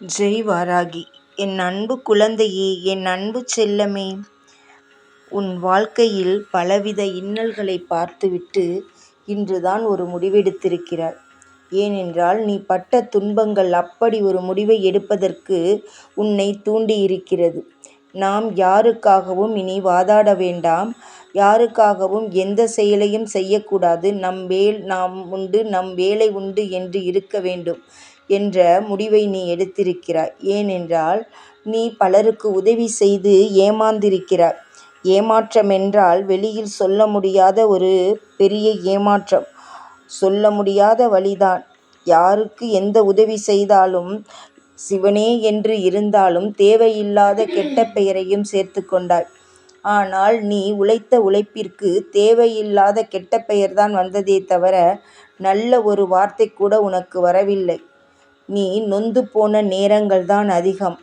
ஜெய் வாராகி என் அன்பு குழந்தையே என் அன்பு செல்லமே உன் வாழ்க்கையில் பலவித இன்னல்களை பார்த்துவிட்டு இன்றுதான் ஒரு முடிவெடுத்திருக்கிறாய். ஏனென்றால் நீ பட்ட துன்பங்கள் அப்படி ஒரு முடிவை எடுப்பதற்கு உன்னை தூண்டியிருக்கிறது. நாம் யாருக்காகவும் இனி வாதாட வேண்டாம். யாருக்காகவும் எந்த செயலையும் செய்யக்கூடாது. நம் வேல் நாம் உண்டு நம் வேலை உண்டு என்று இருக்க வேண்டும் என்ற முடிவை நீ எடுத்திருக்கிறாய். ஏனென்றால் நீ பலருக்கு உதவி செய்து ஏமாந்திருக்கிறாய். ஏமாற்றமென்றால் வெளியில் சொல்ல முடியாத ஒரு பெரிய ஏமாற்றம். சொல்ல முடியாத வலிதான். யாருக்கு எந்த உதவி செய்தாலும் சிவனே என்று இருந்தாலும் தேவையில்லாத கெட்ட பெயரையும் சேர்த்துக் கொண்டாய். ஆனால் நீ உழைத்த உழைப்பிற்கு தேவையில்லாத கெட்ட பெயர்தான் வந்ததே தவிர நல்ல ஒரு வார்த்தை கூட உனக்கு வரவில்லை. நீ நொந்து போன நேரங்கள்தான் அதிகம்.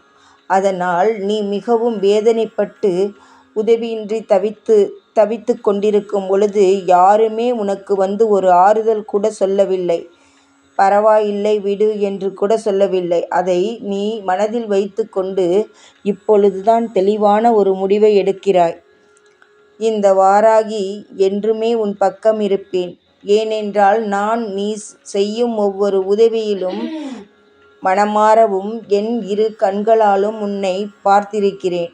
அதனால் நீ மிகவும் வேதனைப்பட்டு உதவியின்றி தவித்து தவித்து கொண்டிருக்கும் பொழுது யாருமே உனக்கு வந்து ஒரு ஆறுதல் கூட சொல்லவில்லை. பரவாயில்லை விடு என்று கூட சொல்லவில்லை. அதை நீ மனதில் வைத்து கொண்டு இப்பொழுதுதான் தெளிவான ஒரு முடிவை எடுக்கிறாய். இந்த வாராகி என்றுமே உன் பக்கம் இருப்பேன். ஏனென்றால் நான் நீ செய்யும் ஒவ்வொரு உதவியிலும் மனமாரவும் என் இரு கண்களாலும் உன்னைப் பார்த்திருக்கிறேன்.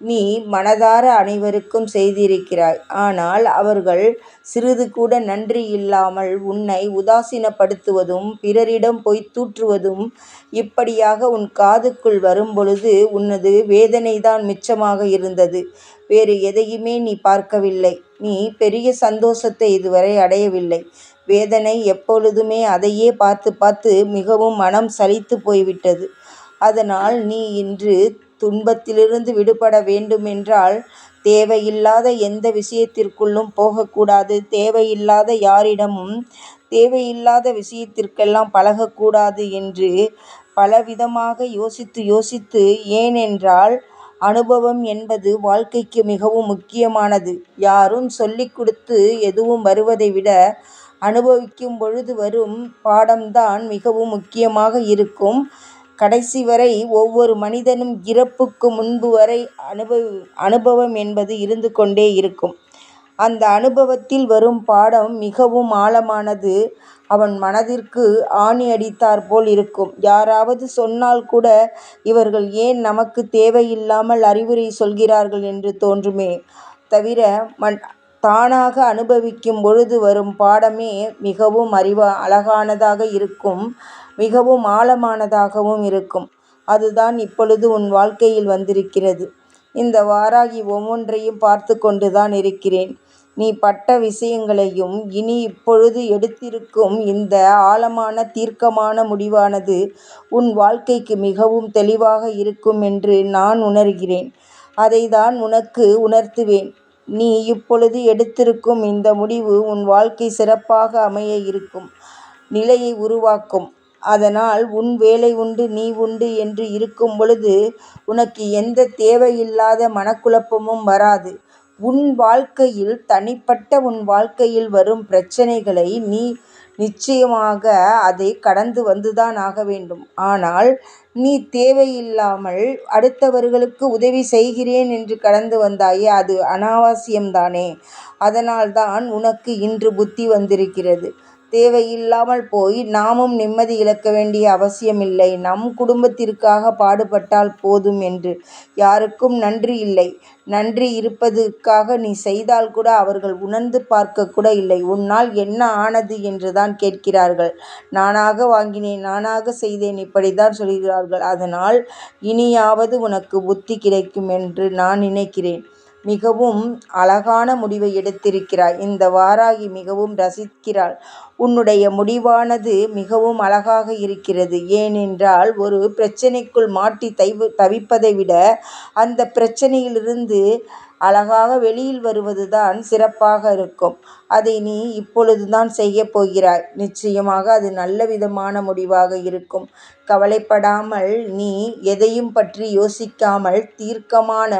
நீ மனதார அனைவருக்கும் செய்திருக்கிறாய். ஆனால் அவர்கள் சிறிது கூட நன்றி இல்லாமல் உன்னை உதாசீனப்படுத்துவதும் பிறரிடம் பொய் தூற்றுவதும் இப்படியாக உன் காதுக்குள் வரும்பொழுது உனது வேதனைதான் மிச்சமாக இருந்தது. வேறு எதையுமே நீ பார்க்கவில்லை. நீ பெரிய சந்தோஷத்தை இதுவரை அடையவில்லை. வேதனை எப்பொழுதுமே அதையே பார்த்து பார்த்து மிகவும் மனம் சலித்துப் போய்விட்டது. அதனால் நீ இன்று துன்பத்திலிருந்து விடுபட வேண்டுமென்றால் தேவையில்லாத எந்த விஷயத்திற்குள்ளும் போகக்கூடாது. தேவையில்லாத யாரிடமும் தேவையில்லாத விஷயத்திற்கெல்லாம் பழகக்கூடாது என்று பலவிதமாக யோசித்து யோசித்து ஏனென்றால் அனுபவம் என்பது வாழ்க்கைக்கு மிகவும் முக்கியமானது. யாரும் சொல்லிக் கொடுத்து எதுவும் வருவதை விட அனுபவிக்கும் பொழுது வரும் பாடம்தான் மிகவும் முக்கியமாக இருக்கும். கடைசி வரை ஒவ்வொரு மனிதனும் இறப்புக்கு முன்பு வரை அனுபவி அனுபவம் என்பது இருந்து கொண்டே இருக்கும். அந்த அனுபவத்தில் வரும் பாடம் மிகவும் ஆழமானது. அவன் மனதிற்கு ஆணி அடித்தாற்போல் இருக்கும். யாராவது சொன்னால் கூட இவர்கள் ஏன் நமக்கு தேவையில்லாமல் அறிவுரை சொல்கிறார்கள் என்று தோன்றுமே தவிர தானாக அனுபவிக்கும் பொழுது வரும் பாடமே மிகவும் அறிவா அழகானதாக இருக்கும். மிகவும் ஆழமானதாகவும் இருக்கும். அதுதான் இப்பொழுது உன் வாழ்க்கையில் வந்திருக்கிறது. இந்த வாராகி ஒவ்வொன்றையும் பார்த்து கொண்டு தான் இருக்கிறேன். நீ பட்ட விஷயங்களையும் இனி இப்பொழுது எடுத்திருக்கும் இந்த ஆழமான தீர்க்கமான முடிவானது உன் வாழ்க்கைக்கு மிகவும் தெளிவாக இருக்கும் என்று நான் உணர்கிறேன். அதை தான் உனக்கு உணர்த்துவேன். நீ இப்பொழுது எடுத்திருக்கும் இந்த முடிவு உன் வாழ்க்கை சிறப்பாக அமைய இருக்கும் நிலையை உருவாக்கும். அதனால் உன் வேலை உண்டு நீ உண்டு என்று இருக்கும் பொழுது உனக்கு எந்த தேவையில்லாத மனக்குழப்பமும் வராது. உன் வாழ்க்கையில் தனிப்பட்ட உன் வாழ்க்கையில் வரும் பிரச்சனைகளை நீ நிச்சயமாக அதை கடந்து வந்துதான் ஆக வேண்டும். ஆனால் நீ தேவையில்லாமல் அடுத்தவர்களுக்கு உதவி செய்கிறேன் என்று கடந்து வந்தாயே அது அநாவசியம்தானே. அதனால்தான் உனக்கு இன்று புத்தி வந்திருக்கிறது. தேவையில்லாமல் போய் நாமும் நிம்மதி இழக்க வேண்டிய அவசியமில்லை. நம் குடும்பத்திற்காக பாடுபட்டால் போதும் என்று. யாருக்கும் நன்றி இல்லை. நன்றி இருப்பதற்காக நீ செய்தால் கூட அவர்கள் உணர்ந்து பார்க்க கூட இல்லை. உன்னால் என்ன ஆனது என்றுதான் கேட்கிறார்கள். நானாக வாங்கினேன் நானாக செய்தேன் இப்படித்தான் சொல்கிறார்கள். அதனால் இனியாவது உனக்கு புத்தி கிடைக்கும் என்று நான் நினைக்கிறேன். மிகவும் அழகான முடிவை எடுத்திருக்கிறாய். இந்த வாராகி மிகவும் ரசிக்கிறாள். உன்னுடைய முடிவானது மிகவும் அழகாக இருக்கிறது. ஏனென்றால் ஒரு பிரச்சனைக்குள் மாட்டி தவிப்பதை விட அந்த பிரச்சனையிலிருந்து அழகாக வெளியில் வருவதுதான் சிறப்பாக இருக்கும். அதை நீ இப்பொழுதுதான் செய்யப் போகிறாய். நிச்சயமாக அது நல்ல விதமான முடிவாக இருக்கும். கவலைப்படாமல் நீ எதையும் பற்றி யோசிக்காமல் தீர்க்கமான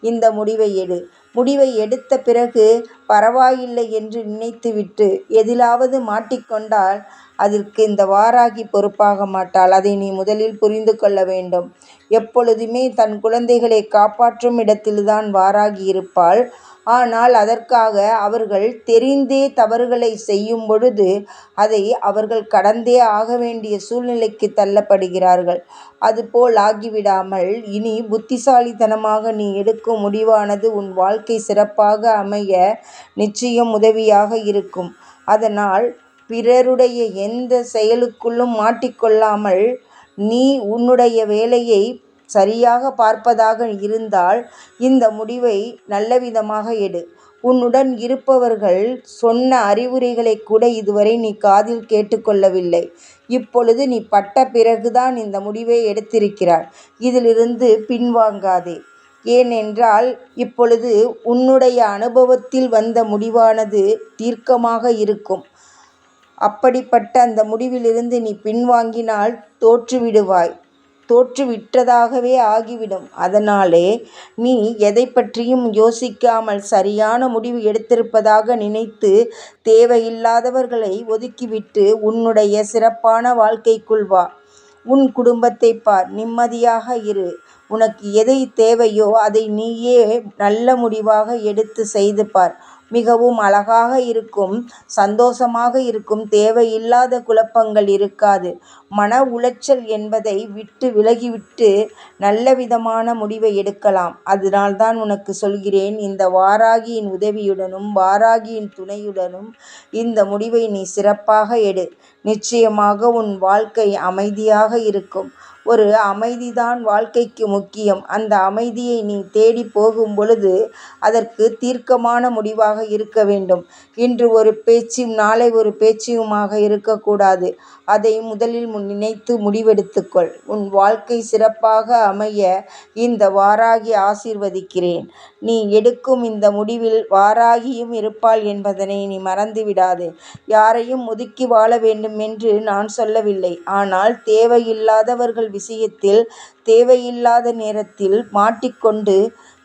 இந்த முடிவை எடு. முடிவை எடுத்த பிறகு பரவாயில்லை என்று நினைத்துவிட்டு எதிலாவது மாட்டிக்கொண்டால் அதற்கு இந்த வாராகி பொறுப்பாக மாட்டாள். அதை நீ முதலில் புரிந்து கொள்ள வேண்டும். எப்பொழுதுமே தன் குழந்தைகளை காப்பாற்றும் இடத்தில்தான் வாராகி இருப்பாள். ஆனால் அதற்காக அவர்கள் தெரிந்தே தவறுகளை செய்யும் பொழுது அதை அவர்கள் கடந்தே ஆக வேண்டிய சூழ்நிலைக்கு தள்ளப்படுகிறார்கள். அதுபோல் ஆகிவிடாமல் இனி புத்திசாலித்தனமாக நீ எடுக்கும் முடிவானது உன் வாழ்க்கை சிறப்பாக அமைய நிச்சயம் உதவியாக இருக்கும். அதனால் பிறருடைய எந்த செயலுக்குள்ளும் மாட்டிக்கொள்ளாமல் நீ உன்னுடைய வேலையை சரியாக பார்ப்பதாக இருந்தால் இந்த முடிவை நல்லவிதமாக எடு. உன்னுடன் இருப்பவர்கள் சொன்ன அறிவுரைகளைக் கூட இதுவரை நீ காதில் கேட்டுக்கொள்ளவில்லை இப்பொழுது நீ பட்ட பிறகுதான் இந்த முடிவை எடுத்திருக்கிறாய். இதிலிருந்து பின்வாங்காதே. ஏனென்றால் இப்பொழுது உன்னுடைய அனுபவத்தில் வந்த முடிவானது தீர்க்கமாக இருக்கும். அப்படிப்பட்ட அந்த முடிவிலிருந்து நீ பின்வாங்கினால் தோற்றுவிடுவாய். தோற்றுவிட்டதாகவே ஆகிவிடும். அதனாலே நீ எதை பற்றியும் யோசிக்காமல் சரியான முடிவு எடுத்திருப்பதாக நினைத்து தேவையில்லாதவர்களை ஒதுக்கிவிட்டு உன்னுடைய சிறப்பான வாழ்க்கைக்குள் வா. உன் குடும்பத்தை பார். நிம்மதியாக இரு. உனக்கு எதை தேவையோ அதை நீயே நல்ல முடிவாக எடுத்து செய்து பார். மிகவும் அழகாக இருக்கும். சந்தோஷமாக இருக்கும். தேவையில்லாத குழப்பங்கள் இருக்காது. மன உளைச்சல் என்பதை விட்டு விலகிவிட்டு நல்ல விதமான முடிவை எடுக்கலாம். அதனால்தான் உனக்கு சொல்கிறேன் இந்த வாராகியின் உதவியுடனும் வாராகியின் துணையுடனும் இந்த முடிவை நீ சிறப்பாக எடு. நிச்சயமாக உன் வாழ்க்கை அமைதியாக இருக்கும். ஒரு அமைதிதான் வாழ்க்கைக்கு முக்கியம். அந்த அமைதியை நீ தேடிப் போகும் பொழுது அதற்கு தீர்க்கமான முடிவாக இருக்க வேண்டும். இன்று ஒரு பேச்சும் நாளை ஒரு பேச்சுமாக இருக்கக்கூடாது. அதை முதலில் நினைத்து முடிவெடுத்துக்கொள் உன் வாழ்க்கை சிறப்பாக அமைய இந்த வாராகி ஆசீர்வதிக்கிறேன். நீ எடுக்கும் இந்த முடிவில் வாராகியும் இருப்பாள் என்பதனை நீ மறந்துவிடாது யாரையும் ஒதுக்கி வாழ வேண்டும் என்று நான் சொல்லவில்லை. ஆனால் தேவையில்லாதவர்கள் விஷயத்தில் தேவையில்லாத நேரத்தில் மாட்டிக்கொண்டு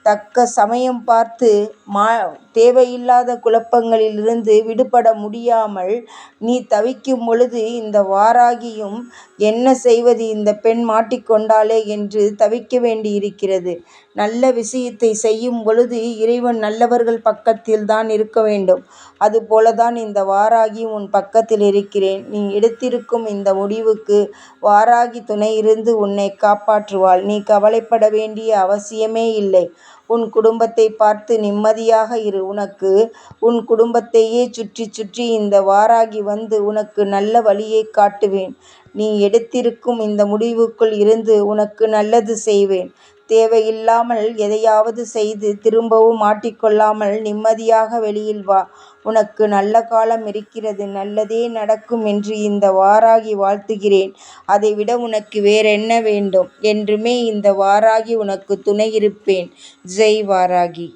தக்க சமயம் பார்த்து மா தேவையில்லாத குழப்பங்களிலிருந்து விடுபட முடியாமல் நீ தவிக்கும் பொழுது இந்த வாராகியும் என்ன செய்வது இந்த பெண் மாட்டிக்கொண்டாளே என்று தவிக்க வேண்டியிருக்கிறது. நல்ல விஷயத்தை செய்யும் பொழுது இறைவன் நல்லவர்கள் பக்கத்தில் தான் இருக்க வேண்டும். அதுபோல தான் இந்த வாராகி உன் பக்கத்தில் இருக்கிறேன். நீ எடுத்திருக்கும் இந்த முடிவுக்கு வாராகி துணை இருந்து உன்னை காப்பாற்றுவாள். நீ கவலைப்பட வேண்டிய அவசியமே இல்லை. உன் குடும்பத்தை பார்த்து நிம்மதியாக இரு. உனக்கு உன் குடும்பத்தையே சுற்றி சுற்றி இந்த வாராகி வந்து உனக்கு நல்ல வழியை காட்டுவேன். நீ எடுத்திருக்கும் இந்த முடிவுக்குள் இருந்து உனக்கு நல்லது செய்வேன். தேவையில்லாமல் எதையாவது செய்து திரும்பவும் மாட்டிக்கொள்ளாமல் நிம்மதியாக வெளியில் வா. உனக்கு நல்ல காலம் இருக்கிறது. நல்லதே நடக்கும் என்று இந்த வாராகி வாழ்த்துகிறேன். அதைவிட உனக்கு வேறென்ன வேண்டும்? என்றுமே இந்த வாராகி உனக்கு துணை இருப்பேன். ஜெய் வாராகி.